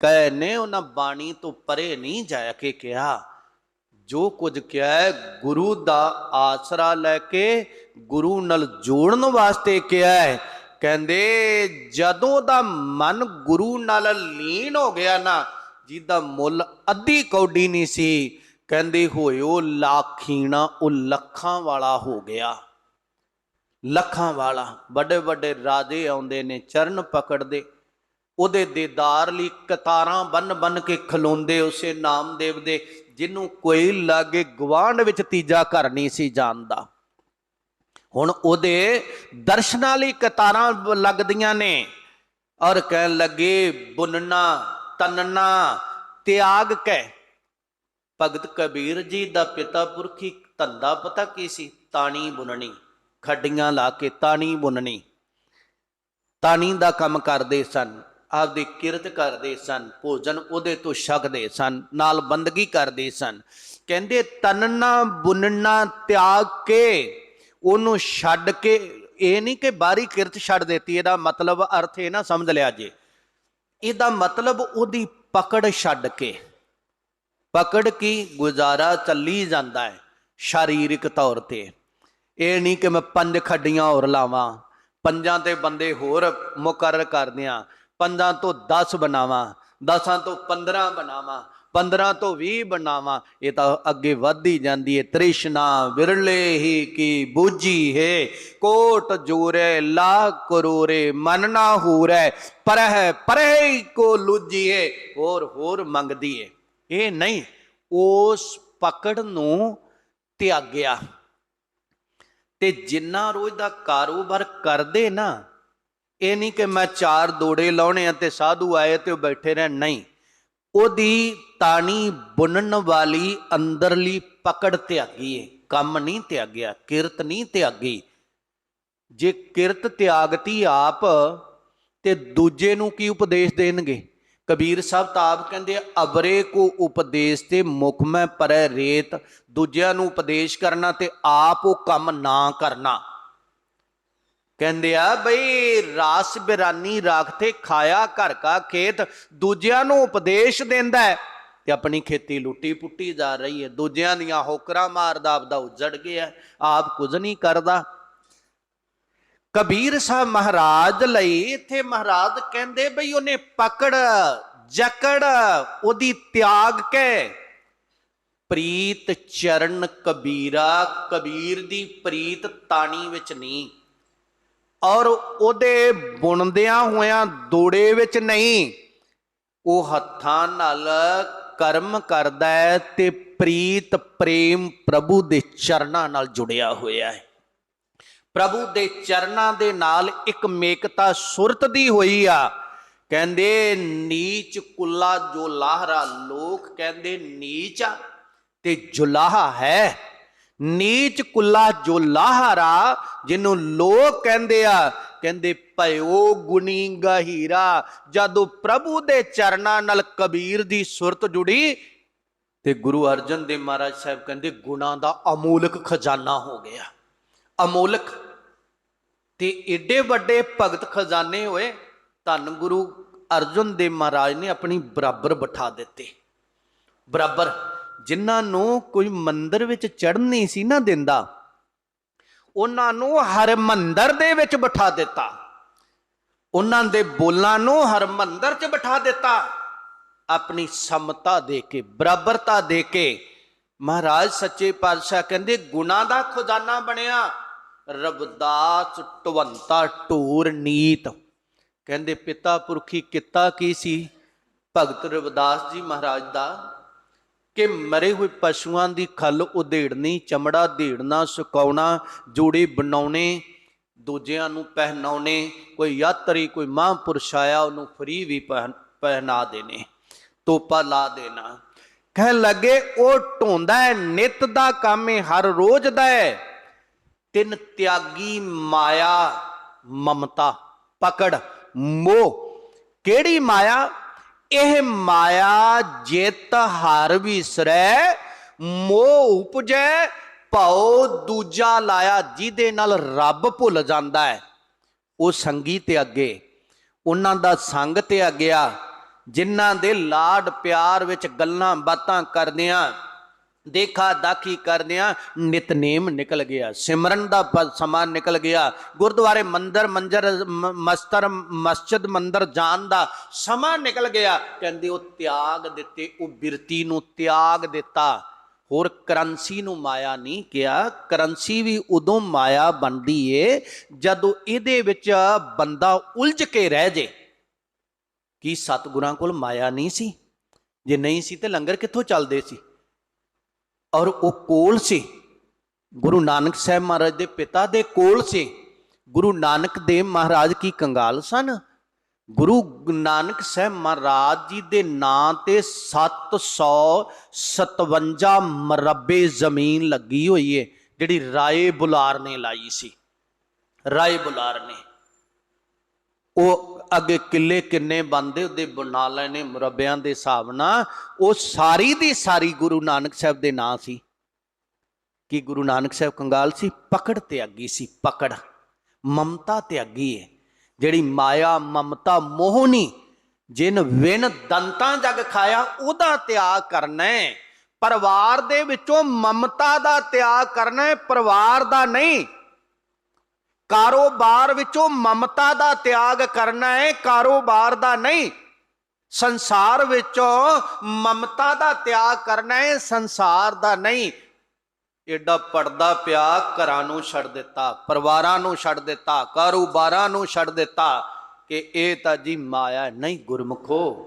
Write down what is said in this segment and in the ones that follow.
ਕਹੇ ਨੇ ਉਹਨਾਂ ਬਾਣੀ ਤੋਂ ਪਰੇ ਨਹੀਂ ਜਾ ਕੇ ਕਿਹਾ। ਜੋ ਕੁਝ ਕਿਹਾ ਹੈ, ਗੁਰੂ ਦਾ ਆਸਰਾ ਲੈ ਕੇ ਗੁਰੂ ਨਾਲ ਜੋੜਨ ਵਾਸਤੇ ਕਿਹਾ ਹੈ। ਕਹਿੰਦੇ, ਜਦੋਂ ਦਾ ਮਨ ਗੁਰੂ ਨਾਲ ਲੀਨ ਹੋ ਗਿਆ ਨਾ, ਜਿਹਦਾ ਮੁੱਲ ਅੱਧੀ ਕੌਡੀ ਨਹੀਂ ਸੀ, ਕਹਿੰਦੇ, ਹੋਇਓ ਲਾਖੀਣਾ, ਉਹ ਲੱਖਾਂ ਵਾਲਾ ਹੋ ਗਿਆ। ਲੱਖਾਂ ਵਾਲਾ। ਵੱਡੇ ਵੱਡੇ ਰਾਜੇ ਆਉਂਦੇ ਨੇ, ਚਰਨ ਪਕੜਦੇ। ਉਹਦੇ ਦੀਦਾਰ ਲਈ ਕਤਾਰਾਂ ਬੰਨ ਬੰਨ ਕੇ ਖਲੋਂਦੇ ਉਸੇ ਨਾਮਦੇਵ ਦੇ, ਜਿਹਨੂੰ ਕੋਈ ਲਾਗੇ ਗਵਾਂਢ ਵਿੱਚ ਤੀਜਾ ਘਰ ਨਹੀਂ ਸੀ ਜਾਣਦਾ। ਹੁਣ ਉਹਦੇ ਦਰਸ਼ਨਾਂ ਲਈ ਕਤਾਰਾਂ ਲੱਗਦੀਆਂ ਨੇ ਔਰ ਕਹਿਣ ਲੱਗੇ, ਬੁੰਨਣਾ, ਤਨਣਾ, ਤਿਆਗ ਕੇ। ਭਗਤ ਕਬੀਰ ਜੀ ਦਾ ਪਿਤਾ ਪੁਰਖੀ, ਧੰਦਾ ਪਤਾ ਕੀ ਸੀ? ਤਾਣੀ ਬੁੰਨਣੀ, ਖੱਡੀਆਂ ਲਾ ਕੇ ਤਾਣੀ ਬੁੰਨਣੀ। ਤਾਣੀ ਦਾ ਕੰਮ ਕਰਦੇ ਸਨ। ਆਪਦੀ ਕਿਰਤ ਕਰਦੇ ਸਨ, ਭੋਜਨ ਉਹਦੇ ਤੋਂ ਛਕਦੇ ਸਨ, ਨਾਲ ਬੰਦਗੀ ਕਰਦੇ ਸਨ। ਕਹਿੰਦੇ, ਤਨਨਾ ਬੁਨਣਾ ਤਿਆਗ ਕੇ ਉਹਨੂੰ ਛੱਡ ਕੇ, ਇਹ ਨਹੀਂ ਕਿ ਬਾਰੀ ਕਿਰਤ ਛੱਡ ਦਿੱਤੀ, ਇਹਦਾ ਮਤਲਬ ਅਰਥ ਇਹ ਨਾ ਸਮਝ ਲਿਆ ਜੇ। ਇਹਦਾ ਮਤਲਬ ਉਹਦੀ ਪਕੜ ਛੱਡ ਕੇ। ਪਕੜ ਕੀ? ਗੁਜ਼ਾਰਾ ਚੱਲੀ ਜਾਂਦਾ ਹੈ, ਸ਼ਾਰੀਰਿਕ ਤੌਰ ਤੇ। ਇਹ ਨਹੀਂ ਕਿ ਮੈਂ ਪੰਜ ਖੱਡੀਆਂ ਹੋਰ ਲਾਵਾਂ, ਪੰਜਾਂ ਤੇ ਬੰਦੇ ਹੋਰ ਮੁਕਰਰ ਕਰਦਿਆਂ ਪੰਜਾਂ ਤੋਂ 10 ਬਣਾਵਾਂ 10ਾਂ ਤੋਂ 15 ਬਣਾਵਾਂ 15 ਤੋਂ 20 ਬਣਾਵਾਂ, ਇਹ ਤਾਂ ਅੱਗੇ ਵੱਧਦੀ ਜਾਂਦੀ ਹੈ ਤ੍ਰਿਸ਼ਨਾ ਵਿਰਲੇ ਹੀ ਕੀ ਬੂਝੀ ਹੈ, ਕੋਟ ਜੋਰੇ ਲਾ ਕਰੋਰੇ, ਮਨ ਨਾ ਹੂਰੈ, ਪਰਹਿ ਪਰਹਿ ਕੋ ਲੁਜੀ ਹੈ, ਹੋਰ ਹੋਰ ਮੰਗਦੀ ਹੈ ਇਹ ਨਹੀਂ, ਉਸ ਪਕੜ ਨੂੰ ਤਿਆਗਿਆ। ਤੇ ਜਿੰਨਾ ਰੋਜ਼ ਦਾ ਕਾਰੋਬਾਰ ਕਰਦੇ ਨਾ ਇਹ ਨਹੀਂ ਕਿ ਮੈਂ ਚਾਰ ਦੋੜੇ ਲਾਉਣੇ ਆ ਤੇ ਸਾਧੂ ਆਏ ਤੇ ਉਹ ਬੈਠੇ ਰਹਿਣ, ਨਹੀਂ। ਉਹਦੀ ਤਾਣੀ ਬੁਣਨ ਵਾਲੀ ਅੰਦਰਲੀ ਪਕੜ ਤਿਆਗੀ ਏ, ਕੰਮ ਨਹੀਂ ਤਿਆਗਿਆ, ਕਿਰਤ ਨਹੀਂ ਤਿਆਗੀ। ਜੇ ਕਿਰਤ ਤਿਆਗਤੀ ਆਪ, ਤੇ ਦੂਜੇ ਨੂੰ ਕੀ ਉਪਦੇਸ਼ ਦੇਣਗੇ? ਕਬੀਰ ਸਾਹਿਬ ਤਾਂ ਆਪ ਕਹਿੰਦੇ ਅਬਰੇ ਕੋ ਉਪਦੇਸ਼ ਤੇ ਮੁਖ ਮੈਂ ਪਰੈ ਰੇਤ, ਦੂਜਿਆਂ ਨੂੰ ਉਪਦੇਸ਼ ਕਰਨਾ ਤੇ ਆਪ ਉਹ ਕੰਮ ਨਾ ਕਰਨਾ। ਕਹਿੰਦੇ ਆ, ਬਈ ਰਾਸ ਬਿਰਾਨੀ ਰਾਖਤੇ ਖਾਇਆ ਘਰ ਕਾ ਖੇਤ, ਦੂਜਿਆਂ ਨੂੰ ਉਪਦੇਸ਼ ਦਿੰਦਾ ਹੈ ਤੇ ਆਪਣੀ ਖੇਤੀ ਲੁੱਟੀ ਪੁੱਟੀ ਜਾ ਰਹੀ ਹੈ। ਦੂਜਿਆਂ ਦੀਆਂ ਹੋਕਰਾਂ ਮਾਰਦਾ, ਆਪਦਾ ਉਜੜ ਗਿਆ ਆਪ ਕੁਝ ਨਹੀਂ ਕਰਦਾ। ਕਬੀਰ ਸਾਹਿਬ ਮਹਾਰਾਜ ਲਈ ਇੱਥੇ ਮਹਾਰਾਜ ਕਹਿੰਦੇ, ਬਈ ਉਹਨੇ ਪਕੜ, ਜਕੜ, ਉਹਦੀ ਤਿਆਗ ਕੇ ਪ੍ਰੀਤ ਚਰਨ ਕਬੀਰਾ, ਕਬੀਰ ਦੀ ਪ੍ਰੀਤ ਤਾਣੀ ਵਿੱਚ ਨਹੀਂ ਔਰ ਉਹਦੇ ਬੁਣਦਿਆਂ ਹੋਇਆਂ ਦੋੜੇ ਵਿੱਚ ਨਹੀਂ, ਉਹ ਹੱਥਾਂ ਨਾਲ ਕਰਮ ਕਰਦਾ ਹੈ ਤੇ ਪ੍ਰੀਤ ਪ੍ਰੇਮ ਪ੍ਰਭੂ ਦੇ ਚਰਨਾਂ ਨਾਲ ਜੁੜਿਆ ਹੋਇਆ ਹੈ। ਪ੍ਰਭੂ ਦੇ ਚਰਨਾਂ ਦੇ ਨਾਲ ਇੱਕ ਮੇਕਤਾ ਸੁਰਤ ਦੀ ਹੋਈ ਆ। ਕਹਿੰਦੇ, ਨੀਚ ਕੁੱਲਾ ਜੋ ਲਾਹਰਾ ਲੋਕ, ਕਹਿੰਦੇ, ਨੀਚ ਤੇ ਜੁਲਾਹਾ ਹੈ। ਨੀਚ ਕੁੱਲਾ ਜੋ ਲਾਹਰਾ, ਜਿਹਨੂੰ ਲੋਕ ਕਹਿੰਦੇ ਆ, ਕਹਿੰਦੇ ਭਇਓ ਗੁਣੀ ਗਹੀਰਾ, ਜਦੋਂ ਪ੍ਰਭੂ ਦੇ ਚਰਨਾਂ ਨਾਲ ਕਬੀਰ ਦੀ ਸੁਰਤ ਜੁੜੀ, ਤੇ ਗੁਰੂ ਅਰਜਨ ਦੇਵ ਮਹਾਰਾਜ ਸਾਹਿਬ ਕਹਿੰਦੇ, ਗੁਣਾ ਦਾ ਅਮੋਲਕ ਖਜ਼ਾਨਾ ਹੋ ਗਿਆ। ਅਮੋਲਕ, ਤੇ ਏਡੇ ਵੱਡੇ ਭਗਤ ਖਜ਼ਾਨੇ ਹੋਏ, ਧੰਨ ਗੁਰੂ ਅਰਜਨ ਦੇਵ ਮਹਾਰਾਜ ਨੇ ਆਪਣੀ ਬਰਾਬਰ ਬਿਠਾ ਦਿੱਤੇ। ਬਰਾਬਰ। ਜਿਨ੍ਹਾਂ ਨੂੰ ਕੋਈ ਮੰਦਰ ਵਿੱਚ ਚੜ੍ਹਨ ਨਹੀਂ ਸੀ ਨਾ ਦਿੰਦਾ, ਉਹਨਾਂ ਨੂੰ ਹਰਮੰਦਰ ਦੇ ਵਿੱਚ ਬਿਠਾ ਦਿੱਤਾ। ਉਹਨਾਂ ਦੇ ਬੋਲਾਂ ਨੂੰ ਹਰਮੰਦਰ 'ਚ ਬਿਠਾ ਦਿੱਤਾ। ਆਪਣੀ ਸਮਤਾ ਦੇ ਕੇ, ਬਰਾਬਰਤਾ ਦੇ ਕੇ, ਮਹਾਰਾਜ ਸੱਚੇ ਪਾਤਸ਼ਾਹ ਕਹਿੰਦੇ, ਗੁਣਾ ਦਾ ਖਜ਼ਾਨਾ ਬਣਿਆ। ਰਬਦਾਸ ਟਵੰਤਾ ਟੂਰ ਨੀਤ। ਕਹਿੰਦੇ, ਪਿਤਾ ਪੁਰਖੀ ਕਿੱਤਾ ਕੀ ਸੀ? ਭਗਤ ਰਵਿਦਾਸ ਜੀ ਮਹਾਰਾਜ ਦਾ ਕਿ ਮਰੇ ਹੋਏ ਪਸ਼ੂਆਂ ਦੀ ਖੱਲ ਉਧੇੜਨੀ, ਚਮੜਾ ਢੇੜਨਾ ਸੁਕਾਉਣਾ, ਜੋੜੇ ਬਣਾਉਣੇ, ਦੂਜਿਆਂ ਨੂੰ ਪਹਿਨਾਉਣੇ, ਕੋਈ ਯਾਤਰੀ, ਕੋਈ ਮਹਾਂਪੁਰਸ਼ ਆਇਆ, ਉਹਨੂੰ ਫਰੀ ਵੀ ਪਹਿਨ- ਪਹਿਨਾ ਦੇਣੇ, ਤੋਪਾ ਲਾ ਦੇਣਾ। ਕਹਿਣ ਲੱਗੇ, ਉਹ ਢੋਂਦਾ ਹੈ, ਨਿਤ ਦਾ ਕੰਮ ਹੈ, ਹਰ ਰੋਜ਼ ਦਾ ਹੈ। ਤਿੰਨ ਤਿਆਗੀ ਮਾਇਆ, ਮਮਤਾ, ਪਕੜ, ਮੋਹ। ਕਿਹੜੀ ਮਾਇਆ? ਇਹ ਮਾਇਆ ਜਿਤ ਹਰ ਵਿਸਰੈ, ਮੋਹ ਉਪਜੈ, ਭਉ ਦੂਜਾ ਲਾਇਆ ਜਿਹਦੇ ਨਾਲ ਰੱਬ ਭੁੱਲ ਜਾਂਦਾ ਹੈ। ਉਹ ਸੰਗੀ ਤੇ ਅੱਗੇ, ਉਹਨਾਂ ਦਾ ਸੰਗ ਤੇ ਅੱਗਿਆ ਜਿਨ੍ਹਾਂ ਦੇ ਲਾਡ ਪਿਆਰ ਵਿੱਚ ਗੱਲਾਂ ਬਾਤਾਂ ਕਰਦਿਆਂ ਦੇਖਾ ਦਾਖੀ ਕਰਦਿਆਂ ਨਿਤਨੇਮ ਨਿਕਲ ਗਿਆ, ਸਿਮਰਨ ਦਾ ਸਮਾਂ ਨਿਕਲ ਗਿਆ। ਗੁਰਦੁਆਰੇ ਮੰਦਰ, ਮੰਜਰ ਮਸਤਰ, ਮਸਜਿਦ, ਮੰਦਰ ਜਾਣ ਦਾ ਸਮਾਂ ਨਿਕਲ ਗਿਆ। ਕਹਿੰਦੇ ਉਹ ਤਿਆਗ ਦਿੱਤੇ, ਉਹ ਬਿਰਤੀ ਨੂੰ ਤਿਆਗ ਦਿੱਤਾ। ਹੋਰ ਕਰੰਸੀ ਨੂੰ ਮਾਇਆ ਨਹੀਂ ਕਿਹਾ। ਕਰੰਸੀ ਵੀ ਉਦੋਂ ਮਾਇਆ ਬਣਦੀ ਏ ਜਦੋਂ ਇਹਦੇ ਵਿੱਚ ਬੰਦਾ ਉਲਝ ਕੇ ਰਹਿ ਜੇ। ਕੀ ਸਤਿਗੁਰਾਂ ਕੋਲ ਮਾਇਆ ਨਹੀਂ ਸੀ? ਜੇ ਨਹੀਂ ਸੀ ਤੇ ਲੰਗਰ ਕਿੱਥੋਂ ਚੱਲਦੇ ਸੀ? ਔਰ ਉਹ ਕੋਲ ਸੀ। ਗੁਰੂ ਨਾਨਕ ਸਾਹਿਬ ਮਹਾਰਾਜ ਦੇ ਪਿਤਾ ਦੇ ਕੋਲ ਸੀ। ਗੁਰੂ ਨਾਨਕ ਦੇਵ ਮਹਾਰਾਜ ਕੀ ਕੰਗਾਲ ਸਨ? ਗੁਰੂ ਨਾਨਕ ਸਾਹਿਬ ਮਹਾਰਾਜ ਜੀ ਦੇ ਨਾਂ ਤੇ 757 ਮਰਬੇ ਜ਼ਮੀਨ ਲੱਗੀ ਹੋਈ ਏ, ਜਿਹੜੀ ਰਾਏ ਬੁਲਾਰ ਨੇ ਲਾਈ ਸੀ। ਰਾਏ ਬੁਲਾਰ ਨੇ। ਉਹ ਅੱਗੇ ਕਿੱਲੇ ਕਿੰਨੇ ਬੰਦੇ ਉਹਦੇ ਬਣਾ ਲੈਣੇ, ਮੁਰੱਬਿਆਂ ਦੇ ਹਿਸਾਬ ਨਾਲ। ਉਹ ਸਾਰੀ ਦੀ ਸਾਰੀ ਗੁਰੂ ਨਾਨਕ ਸਾਹਿਬ ਦੇ ਨਾਂ ਸੀ। ਕਿ ਗੁਰੂ ਨਾਨਕ ਸਾਹਿਬ ਕੰਗਾਲ ਸੀ? ਪਕੜ ਤੇ ਅੱਗੀ ਸੀ, ਪਕੜ। ਮਮਤਾ ਤੇ ਅੱਗੀ ਹੈ ਜਿਹੜੀ ਮਾਇਆ, ਮਮਤਾ ਮੋਹਨੀ ਜਿਨ ਵਿਨ ਦੰਤਾਂ ਜਗ ਖਾਇਆ, ਉਹਦਾ ਤਿਆਗ ਕਰਨਾ ਹੈ ਪਰਿਵਾਰ ਦੇ ਵਿੱਚੋਂ ਮਮਤਾ ਦਾ ਤਿਆਗ ਕਰਨਾ ਹੈ ਪਰਿਵਾਰ ਦਾ ਨਹੀਂ। ਕਾਰੋਬਾਰ ਵਿੱਚੋਂ ਮਮਤਾ ਦਾ ਤਿਆਗ ਕਰਨਾ ਹੈ, ਕਾਰੋਬਾਰ ਦਾ ਨਹੀਂ। ਸੰਸਾਰ ਵਿੱਚੋਂ ਮਮਤਾ ਦਾ ਤਿਆਗ ਕਰਨਾ ਹੈ, ਸੰਸਾਰ ਦਾ ਨਹੀਂ। ਏਡਾ ਪਰਦਾ ਪਿਆ, ਘਰਾਂ ਨੂੰ ਛੱਡ ਦਿੱਤਾ, ਪਰਿਵਾਰਾਂ ਨੂੰ ਛੱਡ ਦਿੱਤਾ, ਕਾਰੋਬਾਰਾਂ ਨੂੰ ਛੱਡ ਦਿੱਤਾ ਕਿ ਇਹ ਤਾਂ ਜੀ ਮਾਇਆ ਨਹੀਂ ਗੁਰਮੁਖੋ।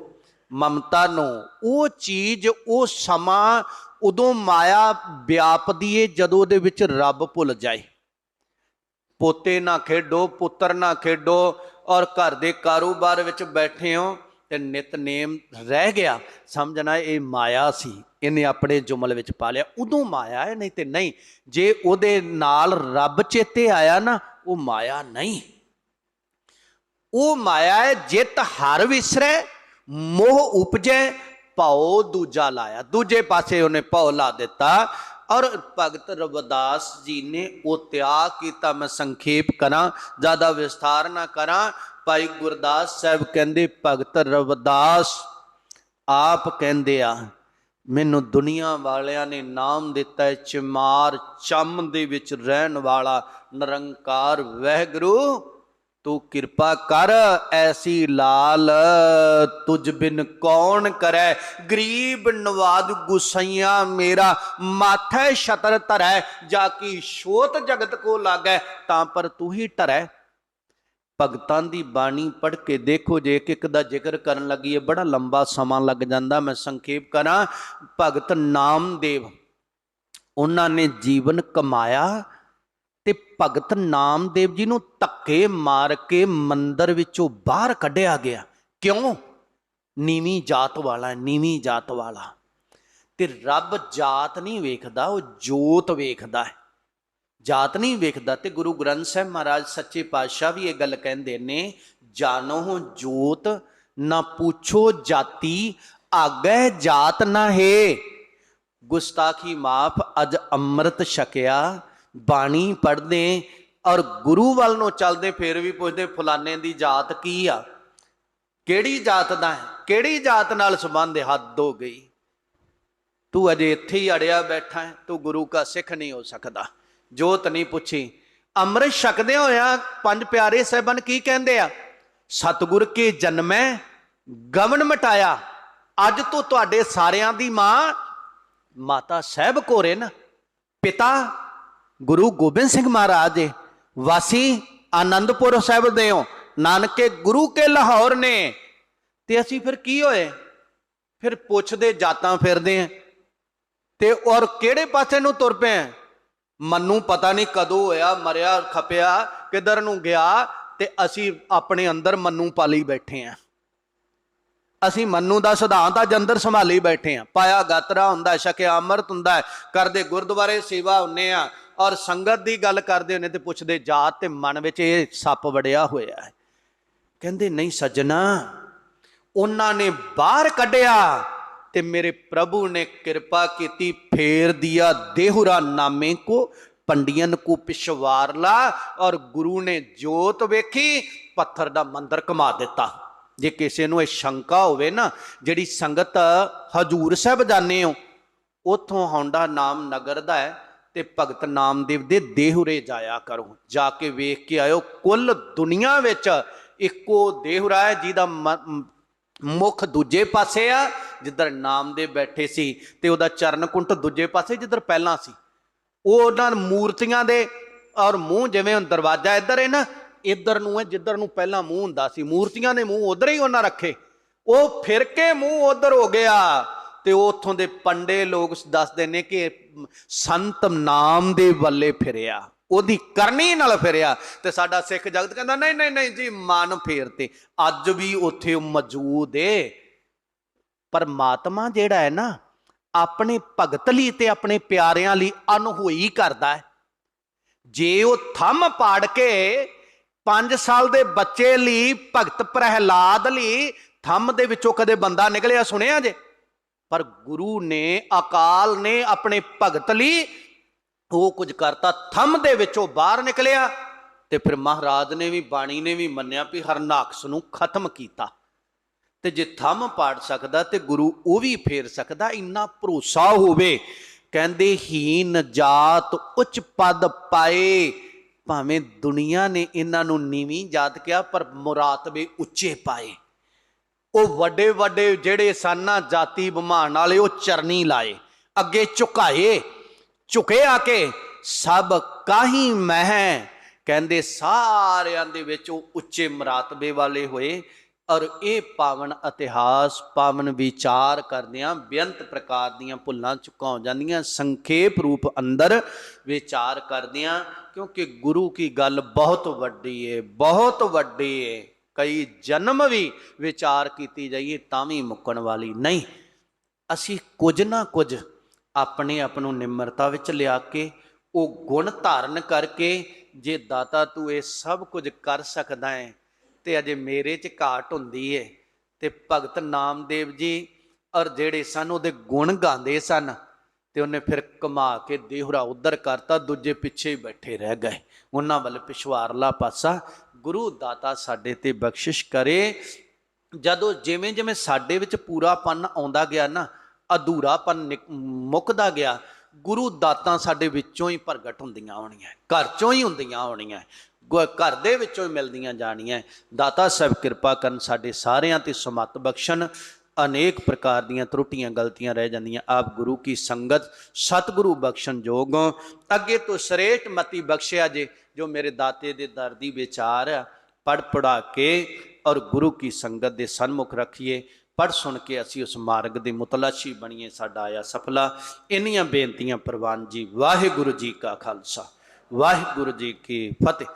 ਮਮਤਾ ਨੂੰ ਉਹ ਚੀਜ਼, ਉਹ ਸਮਾਂ ਉਦੋਂ ਮਾਇਆ ਵਿਆਪਦੀ ਏ ਜਦੋਂ ਉਹਦੇ ਵਿੱਚ ਰੱਬ ਭੁੱਲ ਜਾਏ। ਪੋਤੇ ਨਾ ਖੇਡੋ, ਪੁੱਤਰ ਨਾ ਖੇਡੋ ਔਰ ਘਰ ਦੇ ਕਾਰੋਬਾਰ ਵਿੱਚ ਬੈਠੇ ਹੋ ਤੇ ਨਿਤਨੇਮ ਰਹਿ ਗਿਆ। ਸਮਝਣਾ ਇਹ ਮਾਇਆ ਸੀ। ਇਹਨੇ ਆਪਣੇ ਜੁਮਲ ਵਿੱਚ ਪਾ ਲਿਆ। ਉਦੋਂ ਮਾਇਆ ਹੈ, ਨਹੀਂ ਤੇ ਨਹੀਂ। ਜੇ ਉਹਦੇ ਨਾਲ ਰੱਬ ਚੇਤੇ ਆਇਆ ਨਾ, ਉਹ ਮਾਇਆ ਨਹੀਂ। ਉਹ ਮਾਇਆ ਹੈ, ਜਿਤ ਹਰ ਵਿਸਰੈ, ਮੋਹ ਉਪਜੈ, ਭਉ ਦੂਜਾ ਲਾਇਆ। ਦੂਜੇ ਪਾਸੇ ਉਹਨੇ ਭਉ ਲਾ ਦਿੱਤਾ। ਔਰ ਭਗਤ ਰਵਿਦਾਸ ਜੀ ਨੇ ਉਹ ਤਿਆਗ ਕੀਤਾ। ਮੈਂ ਸੰਖੇਪ ਕਰਾਂ, ਜ਼ਿਆਦਾ ਵਿਸਥਾਰ ਨਾ ਕਰਾਂ। ਭਾਈ ਗੁਰਦਾਸ ਸਾਹਿਬ ਕਹਿੰਦੇ, ਭਗਤ ਰਵਿਦਾਸ ਆਪ ਕਹਿੰਦੇ ਆ, ਮੈਨੂੰ ਦੁਨੀਆ ਵਾਲਿਆਂ ਨੇ ਨਾਮ ਦਿੱਤਾ ਹੈ, ਚਮਾਰ ਚੰਮ ਦੇ ਵਿੱਚ ਰਹਿਣ ਵਾਲਾ ਨਿਰੰਕਾਰ ਵਹਿਗੁਰੂ। ਤੂੰ ਕਿਰਪਾ ਕਰ, ਐਸੀ ਲਾਲ, ਤੁਝ ਬਿਨ ਕੌਣ ਕਰੈ? ਗਰੀਬ ਨਵਾਦ ਗੁਸਈਆ ਮੇਰਾ ਮਾਥੈ ਛਤਰ ਧਰੈ, ਜਾ ਕੀ ਛੋਤ ਜਗਤ ਕੋ ਲਾਗੈ, ਤਾਂ ਪਰ ਤੂੰ ਹੀ ਧਰੈ। ਭਗਤਾਂ ਦੀ ਬਾਣੀ ਪੜ੍ਹ ਕੇ ਦੇਖੋ, ਜੇ ਇੱਕ ਇੱਕ ਦਾ ਜ਼ਿਕਰ ਕਰਨ ਲੱਗੀਏ ਬੜਾ ਲੰਬਾ ਸਮਾਂ ਲੱਗ ਜਾਂਦਾ, ਮੈਂ ਸੰਖੇਪ ਕਰਾਂ। ਭਗਤ ਨਾਮਦੇਵ, ਉਹਨਾਂ ਨੇ ਜੀਵਨ ਕਮਾਇਆ ਭਗਤ ਨਾਮਦੇਵ ਜੀ ਨੂੰ ਧੱਕੇ ਮਾਰ ਕੇ ਮੰਦਰ ਵਿੱਚੋਂ ਬਾਹਰ ਕੱਢਿਆ ਗਿਆ। ਕਿਉਂ? ਨੀਵੀਂ ਜਾਤ ਵਾਲਾ, ਨੀਵੀਂ ਜਾਤ ਵਾਲਾ। ਤੇ ਰੱਬ ਜਾਤ ਨਹੀਂ ਵੇਖਦਾ, ਉਹ ਜੋਤ ਵੇਖਦਾ ਹੈ। ਜਾਤ ਨਹੀਂ ਵੇਖਦਾ ਤੇ ਗੁਰੂ ਗ੍ਰੰਥ ਸਾਹਿਬ ਮਹਾਰਾਜ ਸੱਚੇ ਪਾਤਸ਼ਾਹ ਵੀ ਇਹ ਗੱਲ ਕਹਿੰਦੇ ਨੇ, ਜਾਣੋ ਜੋਤ, ਨਾ ਪੁੱਛੋ ਜਾਤੀ, ਆਗੇ ਜਾਤ ਨਾ ਹੈ। ਗੁਸਤਾਖੀ ਮਾਫ, ਅੱਜ ਅੰਮ੍ਰਿਤ ਛਕਿਆ ਬਾਣੀ ਪੜ੍ਹਦੇ ਔਰ ਗੁਰੂ ਵੱਲ ਨੂੰ ਚੱਲਦੇ ਫੇਰ ਵੀ ਪੁੱਛਦੇ ਫਲਾਣੇ ਦੀ ਜਾਤ ਕੀ ਆ? ਕਿਹੜੀ ਜਾਤ ਦਾ ਹੈ? ਕਿਹੜੀ ਜਾਤ ਨਾਲ ਸੰਬੰਧ ਹੱਦ ਹੋ ਗਈ। ਤੂੰ ਅਜੇ ਇੱਥੇ ਹੀ ਅੜਿਆ ਬੈਠਾ ਹੈ, ਤੂੰ ਗੁਰੂ ਦਾ ਸਿੱਖ ਨਹੀਂ ਹੋ ਸਕਦਾ। ਜੋਤ ਨਹੀਂ ਪੁੱਛੀ। ਅੰਮ੍ਰਿਤ ਛਕਦੇ ਹੋਇਆ ਪੰਜ ਪਿਆਰੇ ਸਾਹਿਬਾਨ ਕੀ ਕਹਿੰਦੇ ਆ? ਸਤਿਗੁਰ ਕੇ ਜਨਮੈ ਗਵਨ ਮਟਾਇਆ। ਅੱਜ ਤੋਂ ਤੁਹਾਡੇ ਸਾਰਿਆਂ ਦੀ ਮਾਂ, ਮਾਤਾ ਸਾਹਿਬ ਨਾ, ਪਿਤਾ ਗੁਰੂ ਗੋਬਿੰਦ ਸਿੰਘ ਮਹਾਰਾਜ ਦੇ ਵਾਸੀ ਆਨੰਦਪੁਰ ਸਾਹਿਬ ਦੇ ਹੋ। ਨਾਨਕੇ ਗੁਰੂ ਕੇ ਲਾਹੌਰ ਨੇ। ਤੇ ਅਸੀਂ ਫਿਰ ਕੀ ਹੋਏ? ਫਿਰ ਪੁੱਛਦੇ, ਜਾਤਾਂ ਫਿਰਦੇ ਆ। ਤੇ ਔਰ ਕਿਹੜੇ ਪਾਸੇ ਨੂੰ ਤੁਰ ਪਏ ਆ? ਮੰਨੂ ਪਤਾ ਨਹੀਂ ਕਦੋਂ ਹੋਇਆ, ਮਰਿਆ, ਖਪਿਆ, ਕਿਧਰ ਨੂੰ ਗਿਆ, ਤੇ ਅਸੀਂ ਆਪਣੇ ਅੰਦਰ ਮੰਨੂ ਪਾਲੀ ਬੈਠੇ ਆ। ਅਸੀਂ ਮੰਨੂ ਦਾ ਸਿਧਾਂਤ ਅੱਜ ਅੰਦਰ ਸੰਭਾਲੀ ਬੈਠੇ ਆ। ਪਾਇਆ ਗਾਤਰਾ ਹੁੰਦਾ ਛਕਿਆ ਅੰਮ੍ਰਿਤ ਹੁੰਦਾ, ਕਰਦੇ ਗੁਰਦੁਆਰੇ ਸੇਵਾ ਹੁੰਨੇ ਆ। ਔਰ ਸੰਗਤ ਦੀ ਗੱਲ ਕਰਦੇ ਹੁੰਨੇ ਤੇ ਪੁੱਛਦੇ, ਜਾਤ ਤੇ ਮਨ ਵਿੱਚ ਇਹ ਸੱਪ ਵੜਿਆ ਹੋਇਆ ਹੈ। ਕਹਿੰਦੇ, ਨਹੀਂ ਸੱਜਣਾ, ਉਹਨਾਂ ਨੇ ਬਾਹਰ ਕੱਢਿਆ ਤੇ ਮੇਰੇ ਪ੍ਰਭੂ ਨੇ ਕਿਰਪਾ ਕੀਤੀ, ਫੇਰ ਦਿਆ ਦੇਹੁਰਾ ਨਾਮੇ ਕੋ ਪੰਡੀਅਨ ਕੋ ਪਿਸ਼ਵਾਰਲਾ ਔਰ ਗੁਰੂ ਨੇ ਜੋਤ ਵੇਖੀ, ਪੱਥਰ ਦਾ ਮੰਦਰ ਕਮਾ ਦਿੱਤਾ। ਜੇ ਕਿਸੇ ਨੂੰ ਇਹ ਸ਼ੰਕਾ ਹੋਵੇ ਨਾ, ਜਿਹੜੀ ਸੰਗਤ ਹਜੂਰ ਸਾਹਿਬ ਜਾਂਦੇ ਹੋ, ਉਥੋਂ ਹੌਂਡਾ ਨਾਮ ਨਗਰ ਦਾ ਹੈ ਤੇ ਭਗਤ ਨਾਮਦੇਵ ਦੇ ਦੇਹੁਰੇ ਜਾਇਆ ਕਰੋ। ਜਾ ਕੇ ਵੇਖ ਕੇ ਆਇਓ, ਕੁੱਲ ਦੁਨੀਆ ਵਿੱਚ ਇੱਕੋ ਦੇਹੁਰਾ ਹੈ, ਜਿਹਦਾ ਮ- ਮੁਖ ਦੂਜੇ ਪਾਸੇ ਆ, ਜਿੱਧਰ ਨਾਮਦੇਵ ਬੈਠੇ ਸੀ ਤੇ ਉਹਦਾ ਚਰਨ ਕੁੰਟ ਦੂਜੇ ਪਾਸੇ, ਜਿੱਧਰ ਪਹਿਲਾਂ ਸੀ। ਉਹ ਉਹਨਾਂ ਮੂਰਤੀਆਂ ਦੇ ਔਰ ਮੂੰਹ ਜਿਵੇਂ ਹੁਣ ਦਰਵਾਜ਼ਾ ਇੱਧਰ ਹੈ ਨਾ, ਇੱਧਰ ਨੂੰ ਹੈ, ਜਿੱਧਰ ਨੂੰ ਪਹਿਲਾਂ ਮੂੰਹ ਹੁੰਦਾ ਸੀ। ਮੂਰਤੀਆਂ ਦੇ ਮੂੰਹ ਉਧਰ ਹੀ ਉਹਨਾਂ ਰੱਖੇ। ਉਹ ਫਿਰ ਕੇ ਮੂੰਹ ਉਧਰ ਹੋ ਗਿਆ ਤੇ ਉਹ ਉੱਥੋਂ ਦੇ ਪੰਡੇ ਲੋਕ ਦੱਸਦੇ ਨੇ ਕਿ ਸੰਤ ਨਾਮ ਦੇ ਵੱਲੇ ਫਿਰਿਆ, ਉਹਦੀ ਕਰਨੀ ਨਾਲ ਫਿਰਿਆ ਤੇ ਸਾਡਾ ਸਿੱਖ ਜਗਤ ਕਹਿੰਦਾ, ਨਹੀਂ ਨਹੀਂ ਨਹੀਂ ਜੀ, ਮਨ ਫੇਰ ਤੇ ਅੱਜ ਵੀ ਉੱਥੇ ਮੌਜੂਦ ਏ। ਪਰਮਾਤਮਾ ਜਿਹੜਾ ਹੈ ਨਾ, ਆਪਣੇ ਭਗਤ ਲਈ ਤੇ ਆਪਣੇ ਪਿਆਰਿਆਂ ਲਈ ਅਨਹੋਈ ਕਰਦਾ ਹੈ। ਜੇ ਉਹ ਥੰਮ ਪਾੜ ਕੇ 5 ਸਾਲ ਦੇ ਬੱਚੇ ਲਈ, ਭਗਤ ਪ੍ਰਹਿਲਾਦ ਲਈ ਥੰਮ ਦੇ ਵਿੱਚੋਂ ਕਦੇ ਬੰਦਾ ਨਿਕਲਿਆ ਸੁਣਿਆ ਜੇ? ਪਰ ਗੁਰੂ ਨੇ, ਅਕਾਲ ਨੇ ਆਪਣੇ ਭਗਤ ਲਈ ਉਹ ਕੁਝ ਕਰਤਾ। ਥੰਮ ਦੇ ਵਿੱਚੋਂ ਬਾਹਰ ਨਿਕਲਿਆ ਤੇ ਫਿਰ ਮਹਾਰਾਜ ਨੇ ਵੀ, ਬਾਣੀ ਨੇ ਵੀ ਮੰਨਿਆ ਵੀ ਹਰਨਾਕਸ ਨੂੰ ਖਤਮ ਕੀਤਾ। ਤੇ ਜੇ ਥੰਮ ਪਾੜ ਸਕਦਾ ਤੇ ਗੁਰੂ ਉਹ ਵੀ ਫੇਰ ਸਕਦਾ, ਇੰਨਾ ਭਰੋਸਾ ਹੋਵੇ। ਕਹਿੰਦੇ, ਹੀਨ ਜਾਤ ਉੱਚ ਪਦ ਪਾਏ। ਭਾਵੇਂ ਦੁਨੀਆ ਨੇ ਇਹਨਾਂ ਨੂੰ ਨੀਵੀਂ ਜਾਤ ਕਿਹਾ, ਪਰ ਮੁਰਾਤਬੇ ਉੱਚੇ ਪਾਏ। ਉਹ ਵੱਡੇ ਵੱਡੇ ਜਿਹੜੇ ਸਾਨਾ ਜਾਤੀ ਬਮਾਨ ਵਾਲੇ, ਉਹ ਚਰਨੀ ਲਾਏ, ਅੱਗੇ ਝੁਕਾਏ, ਝੁਕੇ ਆ ਕੇ ਸਭ ਕਾਹੀ ਮਹਿ, ਕਹਿੰਦੇ ਸਾਰਿਆਂ ਦੇ ਵਿੱਚ ਉਹ ਉੱਚੇ ਮਰਾਤਬੇ ਵਾਲੇ ਹੋਏ, ਔਰ ਇਹ ਪਾਵਨ ਇਤਿਹਾਸ, ਪਾਵਨ ਵਿਚਾਰ ਕਰਦਿਆਂ ਬੇਅੰਤ ਪ੍ਰਕਾਰ ਦੀਆਂ ਭੁੱਲਾਂ ਚੁੱਕਾ ਹੋ ਜਾਂਦੀਆਂ, ਸੰਖੇਪ ਰੂਪ ਅੰਦਰ ਵਿਚਾਰ ਕਰਦਿਆਂ, ਕਿਉਂਕਿ ਗੁਰੂ ਕੀ ਗੱਲ ਬਹੁਤ ਵੱਡੀ ਏ, ਬਹੁਤ ਵੱਡੀ ਏ। ਕਈ ਜਨਮ ਵੀ ਵਿਚਾਰ ਕੀਤੀ ਜਾਈਏ ਤਾਂ ਵੀ ਮੁੱਕਣ ਵਾਲੀ ਨਹੀਂ। ਅਸੀਂ ਕੁਝ ਨਾ ਕੁਝ ਆਪਣੇ ਆਪ ਨੂੰ ਨਿਮਰਤਾ ਵਿੱਚ ਲਿਆ ਕੇ, ਉਹ ਗੁਣ ਧਾਰਨ ਕਰਕੇ ਜੇ ਦਾਤਾ ਤੂੰ ਇਹ ਸਭ ਕੁਝ ਕਰ ਸਕਦਾ ਹੈ ਤੇ ਅਜੇ ਮੇਰੇ 'ਚ ਘਾਟ ਹੁੰਦੀ ਏ ਤੇ ਭਗਤ ਨਾਮਦੇਵ ਜੀ ਔਰ ਜਿਹੜੇ ਸਨ ਉਹਦੇ ਗੁਣ ਗਾਉਂਦੇ ਸਨ ਤੇ ਉਹਨੇ ਫਿਰ ਕਮਾ ਕੇ ਦੇਹਰਾ ਉਧਰ ਕਰਤਾ, ਦੂਜੇ ਪਿੱਛੇ ਹੀ ਬੈਠੇ ਰਹਿ ਗਏ। ਉਹਨਾਂ ਵੱਲ ਪਿਛਵਾਰਲਾ ਪਾਸਾ ਗੁਰੂ ਦਾਤਾ ਸਾਡੇ ਤੇ ਬਖਸ਼ਿਸ਼ ਕਰੇ। ਜਦੋਂ ਜਿਵੇਂ ਜਿਵੇਂ ਸਾਡੇ ਵਿੱਚ ਪੂਰਾਪਨ ਆਉਂਦਾ ਗਿਆ ਨਾ, ਅਧੂਰਾਪਨ ਨਿਕ- ਮੁੱਕਦਾ ਗਿਆ, ਗੁਰੂ ਦਾਤਾਂ ਸਾਡੇ ਵਿੱਚੋਂ ਹੀ ਪ੍ਰਗਟ ਹੁੰਦੀਆਂ ਹੋਣੀਆਂ, ਘਰ ਚੋਂ ਹੀ ਹੁੰਦੀਆਂ ਹੋਣੀਆਂ, ਗੁ- ਘਰ ਦੇ ਵਿੱਚੋਂ ਹੀ ਮਿਲਦੀਆਂ ਜਾਣੀਆਂ। ਦਾਤਾ ਸਾਹਿਬ ਕਿਰਪਾ ਕਰਨ ਸਾਡੇ ਸਾਰਿਆਂ ਤੇ ਸਮਤ ਬਖਸ਼ਣ ਅਨੇਕ ਪ੍ਰਕਾਰ ਦੀਆਂ ਤਰੁੱਟੀਆਂ, ਗਲਤੀਆਂ ਰਹਿ ਜਾਂਦੀਆਂ। ਆਪ ਗੁਰੂ ਕੀ ਸੰਗਤ, ਸਤਿਗੁਰੂ ਬਖਸ਼ਣ ਜੋਗ ਅੱਗੇ ਤੋਂ ਸ੍ਰੇਸ਼ਟ ਮਤੀ ਬਖਸ਼ਿਆ ਜੇ, ਜੋ ਮੇਰੇ ਦਾਤੇ ਦੇ ਦਰ ਦੀ ਵਿਚਾਰ ਆ। ਪੜ ਪੜਾ ਕੇ ਔਰ ਗੁਰੂ ਕੀ ਸੰਗਤ ਦੇ ਸਨਮੁਖ ਰੱਖੀਏ। ਪੜ ਸੁਣ ਕੇ ਅਸੀਂ ਉਸ ਮਾਰਗ ਦੇ ਮੁਤਲਾਸ਼ੀ ਬਣੀਏ, ਸਾਡਾ ਆਇਆ ਸਫਲਾ। ਇੰਨੀਆਂ ਬੇਨਤੀਆਂ ਪ੍ਰਵਾਨ ਜੀ, ਵਾਹਿਗੁਰੂ ਜੀ ਕਾ ਖਾਲਸਾ। ਵਾਹਿਗੁਰੂ ਜੀ ਕੀ ਫਤਿਹ।